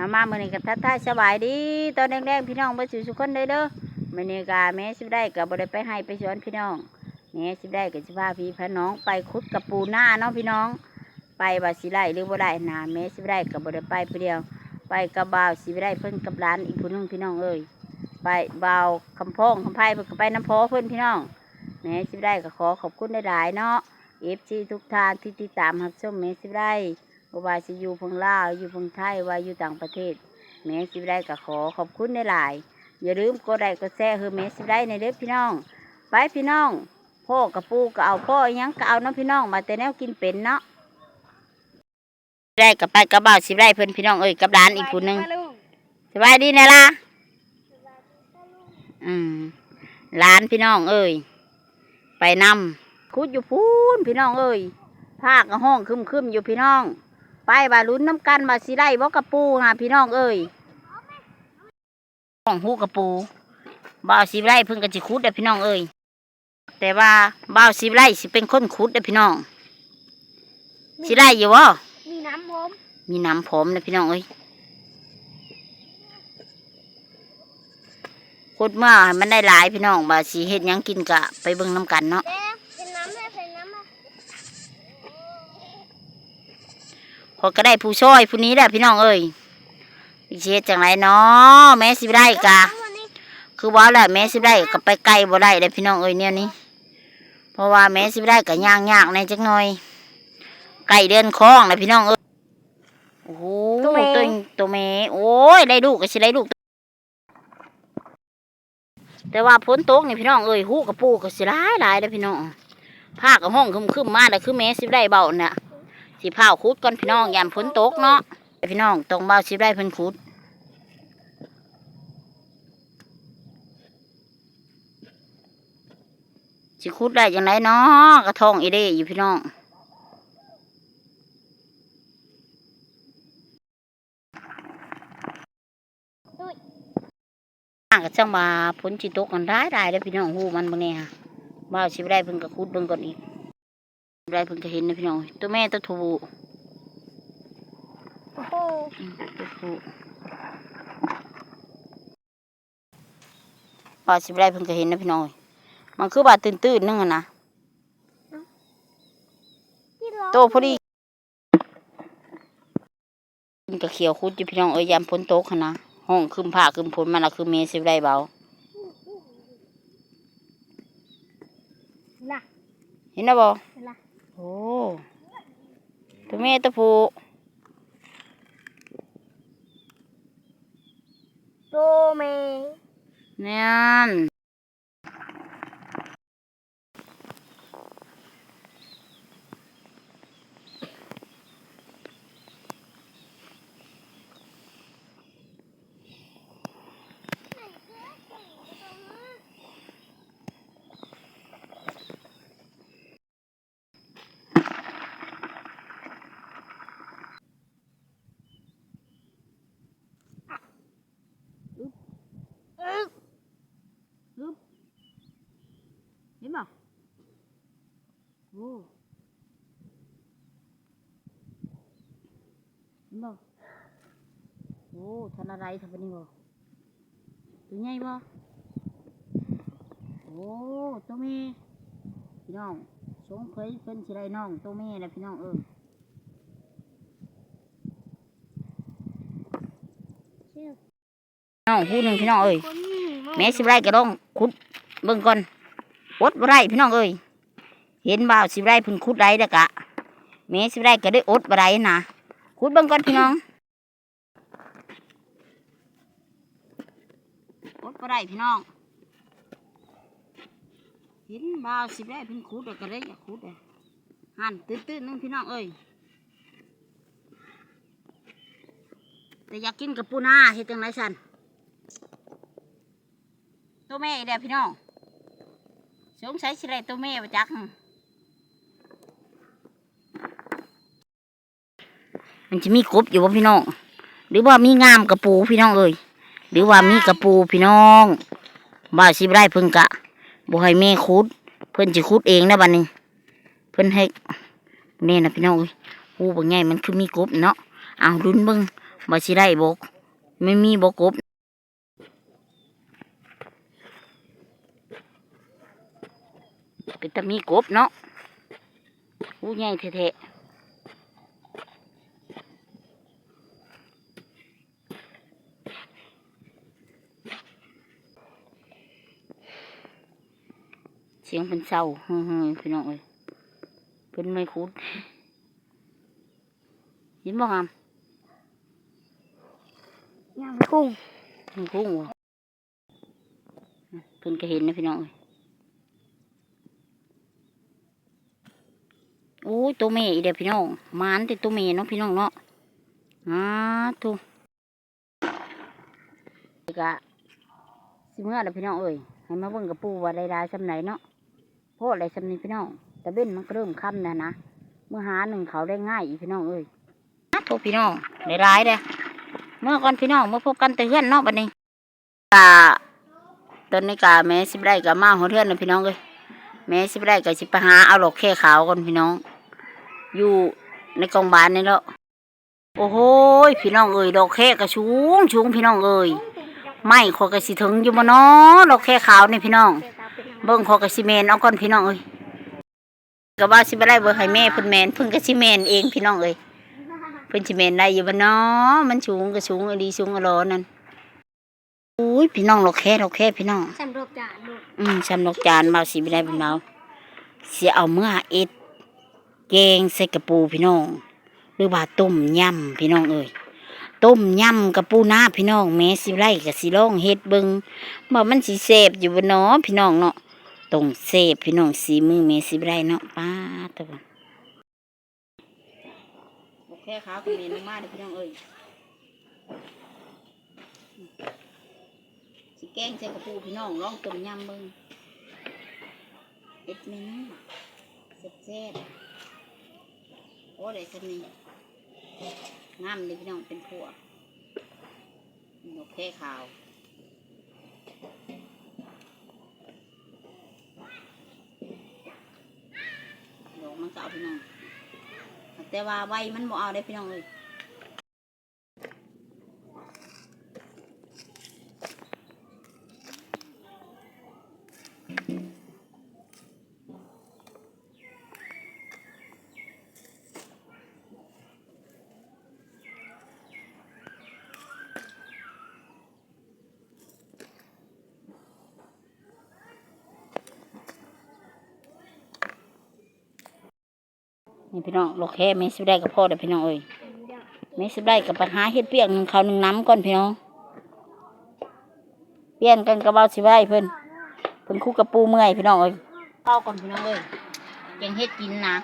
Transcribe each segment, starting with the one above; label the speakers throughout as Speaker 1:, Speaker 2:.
Speaker 1: เอามามื้อนี้ก็ทักทายสบายดีตอนแรกๆพี่น้องบ่สู่สุคนเด้เด้อเมื้อนี้ก็แม่สิได้ก็บ่ได้ไปให้ไปสวนพี่น้องแม่สิได้ก็สิพาพี่พาน้องไปขุดกับปูหน้าเนาะพี่น้อง ไปว่าสิได้หรือบ่ได้นะแม่สิได้ก็บ่ได้ไปผู้เดียว ไปกับบ่าวสิได้เพิ่นกับหลานอีกผู้หนึงพี่น้องเอ้ยไปบ่าวคำพองคำไพ่เพิ่นก็ไปน้ำพอเพิ่นพี่น้องแม่สิได้ก็ขอขอบคุณได้หลายเนาะ FC ทุกท่านที่ติดตามรับชมแม่สิได้ บ่ว่าสิอยู่พังลาวอยู่พังไทยว่าอยู่ต่างประเทศ แม่สิได้ก็ขอขอบคุณในหลาย อย่าลืมกดไลค์กดแชร์คือแม่สิได้ในเด้อพี่น้อง ไปพี่น้องพ่อกับปูก็เอาพ่ออิหยังก็เอาเนาะพี่น้องมาแต่แนวกินเป็นเนาะได้กับไปกับบ่าวสิได้เพิ่นพี่น้องเอ้ยกับร้านอีกผู้หนึง สบายดีนะล่ะ อืมร้านพี่น้องเอ้ย ไปนำคุดอยู่พูนพี่น้องเอ้ยภาคก็ห้องคึมคึมๆอยู่พี่น้อง ไปบาลุ้นน้ำกันมาสิได้บ่กระปูนะพี่น้องเอ้ยห้องหูกระปูบ่าวสิไร่เพิ่งกันสิคุดเด้อพี่น้องเอ้ยแต่ว่าบ่าวสิไร่สิเป็นคนคุดเด้อพี่น้องสิไร่อยู่บ่
Speaker 2: มีน้ำผม
Speaker 1: มีน้ำผมนะพี่น้องเอ้ยคุดเมื่อให้มันได้หลายพี่น้องบ่าวสิเฮ็ดหยังกินกะไปเบิ่งน้ำกันเนาะ
Speaker 2: เด้เป็นน้ำได้เป็นน้ำอะ
Speaker 1: พอก็ได้ผู้ช่วยผู้นี้แหละพี่น้องเอ้ยสิเฮ็ดจังไรเนาะแม่สิไร่กะ
Speaker 2: วันนี้
Speaker 1: คือว่าแหละแม่สิได้ก็ไปไกลบ่ได้เลยพี่น้องเอ้ยเนี่ยนี่เพราะว่าแม่สิได้ก็ย่างยากในจักหน่อย ไก่เดินคลองนะพี่น้องเอ้ยโอ้โหตัวตัวแม่โอ้ยได้ลูกก็สิได้ลูกแต่ว่าฝนตกนี่พี่น้องเอ้ยหูกับปูก็สิหลายหลายเลยพี่น้องผ้ากับห้องคึมคึมๆมาแต่คือแม่สิได้เบาน่ะ สิผ้าคุดก่อนพี่น้องยามฝนตกเนาะพี่น้องตรงเบาสิได้เพิ่นคุดสิคุดได้จังไรเนาะกระทองอีเด้อยู่พี่น้องอ่างก็จังมาผลจิตกกันได้ได้แล้วพี่น้องหูมันบางเนี่ยบ่าวสิบได้เพิ่งก็คุดเบิ่งก่อนอีก ได้เพิ่งก็เห็นนะพี่น้อง ตัวแม่ตัวถู
Speaker 2: โอ้โห
Speaker 1: อืมตัวถูบ่าวสิบได้เพิ่งก็เห็นนะพี่น้อง มันคือบาดตื่นๆนึงอะนะ
Speaker 2: ที่ร้อน
Speaker 1: โตพอดีกินกับเขียวคุดอยู่พี่น้องเอ้ยยามพ้นโต๊ะนะห้องคืมผ้าคืมผลมันละคือเมสิบได้เบา
Speaker 2: ล่ะ
Speaker 1: เห็นนะบอ
Speaker 2: ล่ะ
Speaker 1: โอ้ตัวแม่ตัวผู้
Speaker 2: โตเม
Speaker 1: เนี่ยนเห็นบ่โอ้เห็นบ่โอ้ ทันอะไรทำเป็นนี่บ่ตัวใหญ่บ่โอ้ตัวแม่พี่น้องสงเคยเพิ่นสิได้น้องตัวแม่นะพี่น้องเออ
Speaker 2: ชื่อ
Speaker 1: น้องผู้หนึ่งพี่น้องเอ้ย
Speaker 2: คนหนึ่ง
Speaker 1: แม่สิบไร่ก็ต้องขุดเบิ่งก่อนอดบ่ไรพี่น้องเอ้ยเห็นบ่าวสิบไร่เพึ่งขุดไรเด้อกะแม่สิบไร่ก็ได้อดบ่ไรนะขุดเบิ่งก่อนพี่น้อง อดบ่ไรพี่น้องห็นบ่าวสิไร่เพึ่งขุดก็เลยอยากขุดเลยหันตื้นๆนึงพี่น้องเอ้ยแต่อยากกินกับปูนาเฮ็ดจังไรสันตัวแม่อีกแล้พี่น้องสงสัยสิไรตัวแม่ประจักมันจะมีกบอยู่บ่พี่น้อง หรือว่ามีงามกระปูพี่น้องเอ้ย หรือว่ามีกระปูพี่น้องบ่าสิบไร่เพิ่นกะบ่ให้แม่ขุด เพิ่นสิขุดเองนะบัดนี้ เพิ่นให้นี่นะพี่น้องเอ้ยหูบ่ใหญ่มันคือมีกบเนาะเอาดุนเบิ่งบ่สิได้บก ไม่มีบกกบเป็นตะมีกบเนาะอู้ใหญ่เทะๆ สียงเป็นเศร้าเฮ้ยๆพี่น้องเอ้ยเพิ่นไม่คุ้นยินบ่งาม
Speaker 2: ยำกุ้ง
Speaker 1: มันกุ้งวะเพิ่นก็เห็นนะพี่น้องเอ้ยโอ้ยตัวเมย์อีเดียพี่น้องหมานแต่ตัวเมย์เนาะพี่น้องเนาะอ่าทุกะสิเมื่อแล้วพี่น้องเอ้ยให้มาเบิ่งกับปูว่าได้ได้สำไหนเนาะโพดอะไรสำนีพี่น้องต่เบ้นมันก็เริ่มค่ำแล้วนะเมื่อหาหนึ่งเขาได้ง่ายอีพี่น้องเอ้ยอะโทพี่น้องได้ร้ายเด้อเมื่อก่อนพี่น้องเมาพบกันแต่เพื่อนนอกบัดนี้กาตอนนี้กาแม่สิบได้กับมาหัวเทือนนะพี่น้องเลยแม่สิบได้กับสิปหาเอาหลอกแค่ขาวก่อนพี่น้อง อยู่ในกองบานนี่แล้วโอ้โหพี่น้องเอ้ยดอกแค่กระชูงชูงพี่น้องเอ้ยไม่ขอกระสิถึงอยู่บ่เนาะดอกแค่ขาวนี่พี่น้อง เบิ่งขอกระสิเมนเอาก่อนพี่น้องเอ้ยก็ว่าสิบ่ได้เบิ่งให้แม่เพิ่นแมนเพิ่นก็สิเมนเองพี่น้องเอ้ยเพิ่นสิแม่นได้อยู่บ่เนาะมันสูงก็สูงอดีสูงอรอนั่นอุ้ยพี่น้องเราแค่เราแค่พี่น้อง
Speaker 2: สำรบจานลูก
Speaker 1: อืมสำนกจานเบาสิบ่ได้เป็นเบาสิเอาเมื่อเอ็ดแกงใส่กระปูพี่น้อง หรือว่าต้มยำพี่น้องเอ้ยต้มยำกระปูหน้าพี่น้องแม่สิไล่กับสิลองเฮ็ดเบิ่งว่ามันสิเสพอยู่บ่เนาะพี่น้องเนาะ ต้องเสพพี่น้องสีมือแม่สิบ่ได้เนาะป้าตัวโอเคครับคุณเมนมากเลยพี่น้องเอ้ยสิแกงใส่กระปูพี่น้องลองต้มยำเบิ่งเอ็ดเมนูแซ่บๆโอ้ได้สนิงามเลยพี่น้องเป็นผัวโอเคขาวดอกมันก็เอา พี่น้อง แต่ว่าใบมันบ่เอาได้พี่น้องเลย นี่พี่น้องโลเคไม่สิได้กับพ่อเด้อพี่น้องเอ้ยไม่สิได้กับปัญหาเฮ็ดเปียกหนึ่งข้าวหนึ่งน้ำก่อนพี่น้องเปลี่ยนกันกระเบาสิไว้เพิ่นเพิ่นคู่กับปูเมื่อยพี่น้องเอ้ยเข้าก่อนพี่น้องเอ้ยยังเฮ็ดกินนะ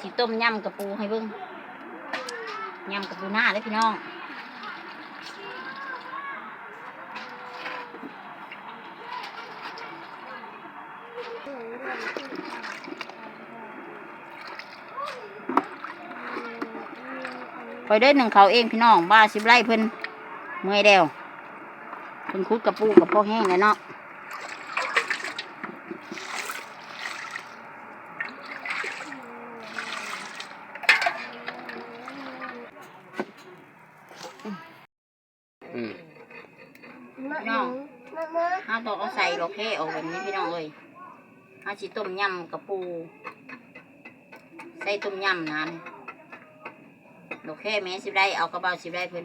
Speaker 1: สิต้มยำกับปูให้เบิ่งยำกับปูหน้าเลยพี่น้อง ค อยได้หนึ่งเขาเองพี่น้องบ้าสิบไร่เพิ่นเมื่อยแล้วเพิ่นคุดกับปูกับพ่อแห้งเลยเนาะพี่น้องห้าต้องเอาใส่โลเคออกแบบนี้พี่น้องเอ้ยห้าสิต้มยำกับปู ใส่ต้มยำนะนี่ โอเคแม่สิได้เอากระเป๋าสิได้เพิ่น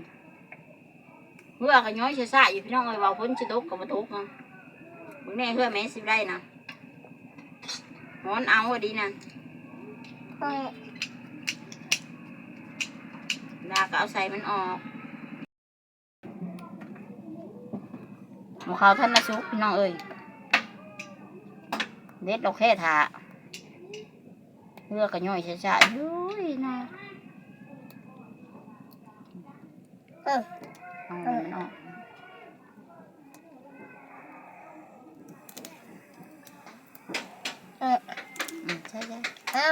Speaker 1: เพื่อก็ย้อยเสียสายอยู่พี่น้องเอ้ยว่าพิ่นสิตกก็บ่ตกนะมึงแน่เพื่อแม่สิได้นะฮ้อนเอาดีนะ
Speaker 2: เฮ้ย
Speaker 1: ดาก็เอาใส่มันออกหมูขาวท่านนะสุกพี่น้องเอ้ยเด็ดโอเคถาเพื่อก็ย้อยเสียสายยุ้ยนะ
Speaker 2: เออ
Speaker 1: เอามันออก
Speaker 2: เออ
Speaker 1: อืมใช่ใช่
Speaker 2: เอ้า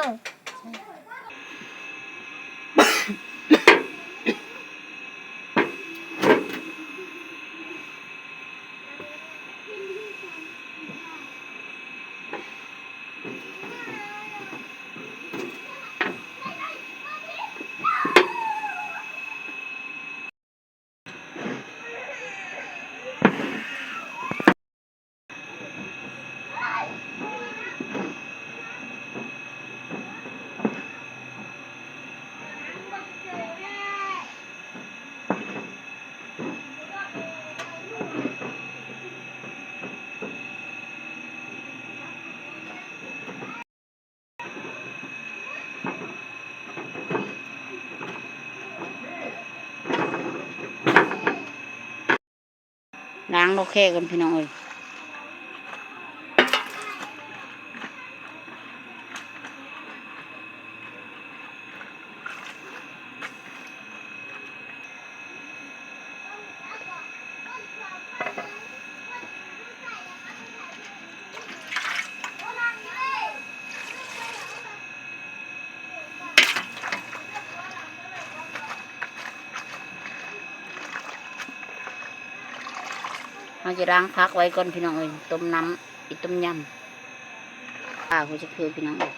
Speaker 2: า
Speaker 1: งโลแค่กันพี่น้องเอ้ย ร้างพักไว้ก่อนพี่น้องเอ้ยต้มน้ำอีต้มยำป้าเขาจะคือพี่น้องเอ้ย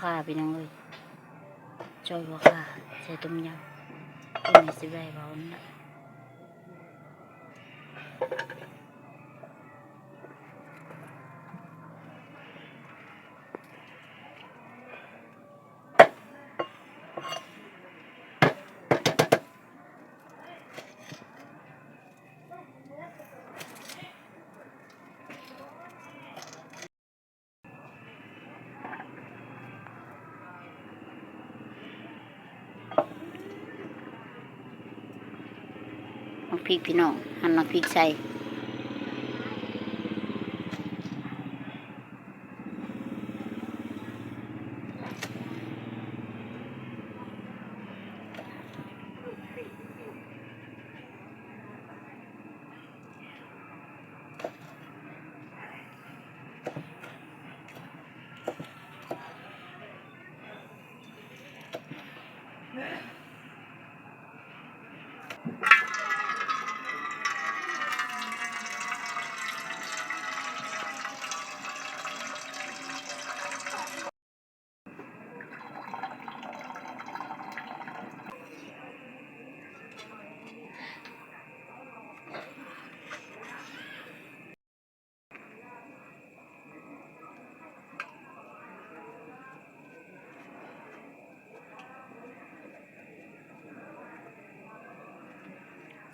Speaker 1: ค่าไปนังเลยจอยบ่ค่าใส่ต้มยำที่มีสิบได้บอลนะ พริกพี่น้องหั่นน้ำพริกใส่ใ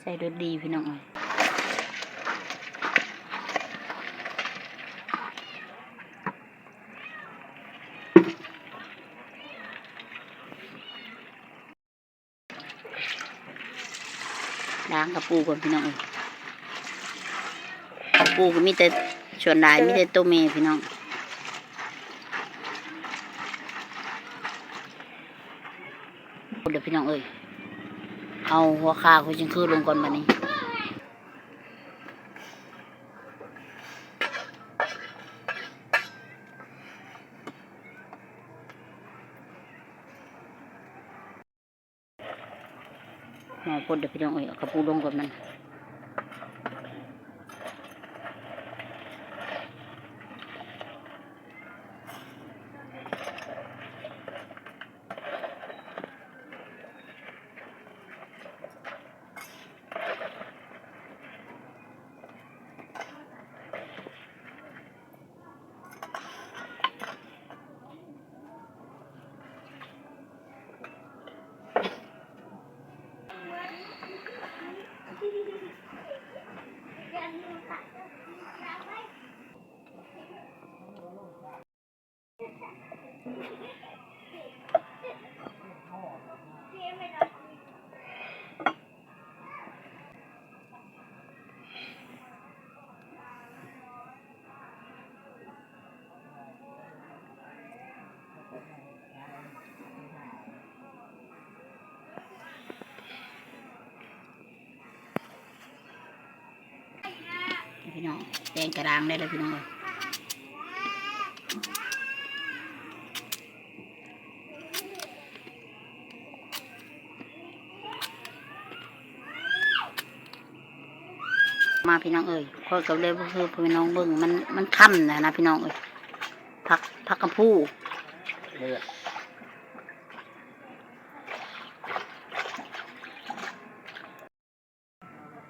Speaker 1: ส่รสดีพี่น้องเอ้ยล้างกระปูก่อนพี่น้องเอ้ยกระปูก็มีแต่ส่วนหลายมีแต่ตัวเมพี่น้องเดี๋ยวพี่น้องเอ้ย เอาหัวขาคุณจึงคือลงก่อนบันี้หมอพดเดี๋ยวพี่น้องเอ้ยกระปูลงก่อนมัน พี่น้องแดงกระด้างได้เลยพี่น้องเอ้ย พี่น้องเอ้ยคอยกับเลยก็คือพี่น้องเบิ่งมันมันค่ำนะนะพี่น้องเอ้ยพักพักกระพู้
Speaker 3: เลือด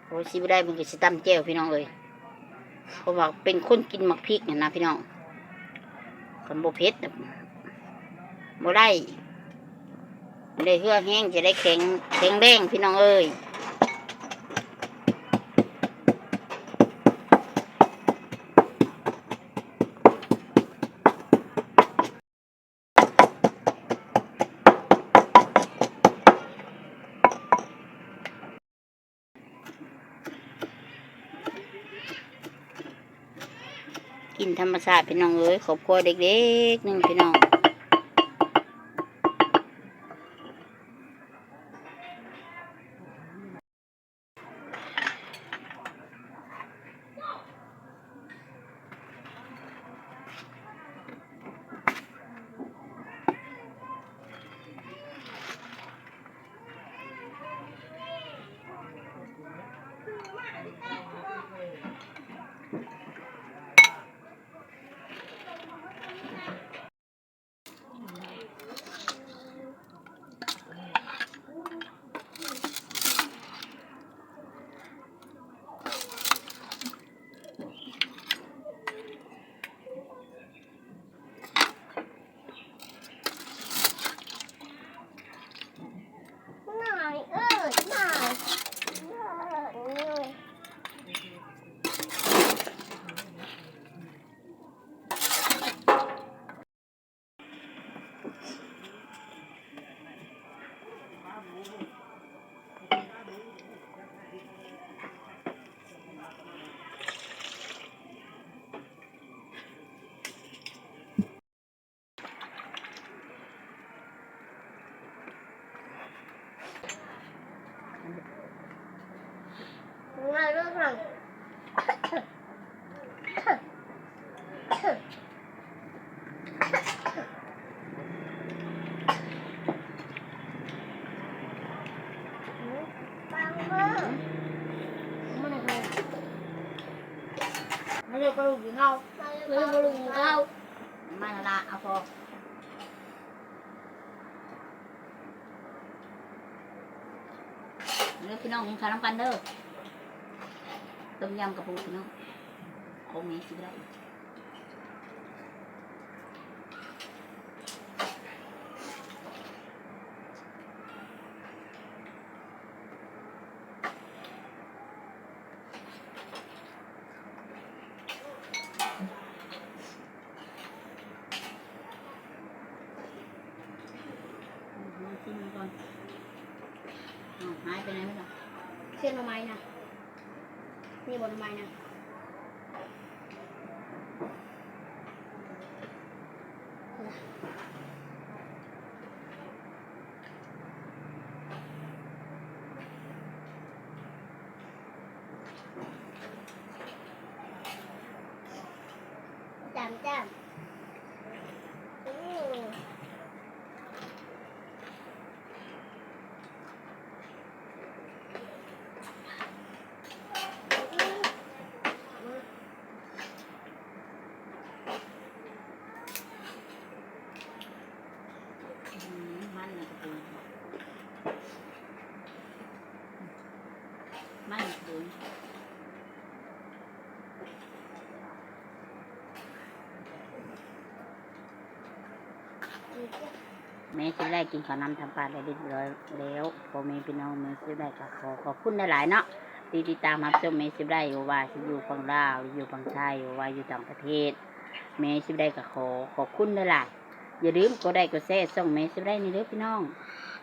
Speaker 1: โอ้ยสิบ่ได้มันก็สิตำแจ่วพี่น้องเอ้ยเพราะว่าเป็นคนกินมักพริกเนี่ยนะพี่น้องคนบ่เผ็ดน่ะบ่ได้ได้เฮือกแห้งจะได้แข็งแข็งแรงพี่น้องเอ้ย กินธรรมชาติพี่น้องเอ้ยขอบครัวเด็กๆหนึ่งพี่น้องมาละละเอาพอ เนื้อพี่น้องกินข้าวน้ำกันเด้อต้มยำกระปูพี่น้องคงมีสิได้ มาชิมก่อนอ้าวหายไปไหนไม่ล่ะ
Speaker 2: เส้นหน่อไม้นะ นี่บนหน่อไม้นะจำจำอืม
Speaker 1: อืมมันน่ะกระปู มันกระปูแม่จะได้กินข้าวน้ำทำปลาได้เรียบร้อยแล้วพอแม่พี่น้องแม่จะได้ก็ขอขอบคุณหลายๆเนาะที่ติดตามรับชมแม่จะได้อยู่ว่าสิอยู่ฝั่งลาวอยู่ฝั่งไทยอยู่ว่าอยู่ต่างประเทศแม่จะได้ก็ขอขอบคุณหลายๆอย่าลืมกดได้กดแชร์ส่งแม่จะได้นี่เด้อพี่น้อง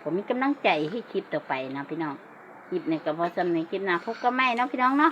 Speaker 1: ผมมีกำลังใจให้คลิปต่อไปนะพี่น้อง คลิปในกระเพาะซ้ำในคลิปหน้าพบกันใหม่เนาะพี่น้องเนาะ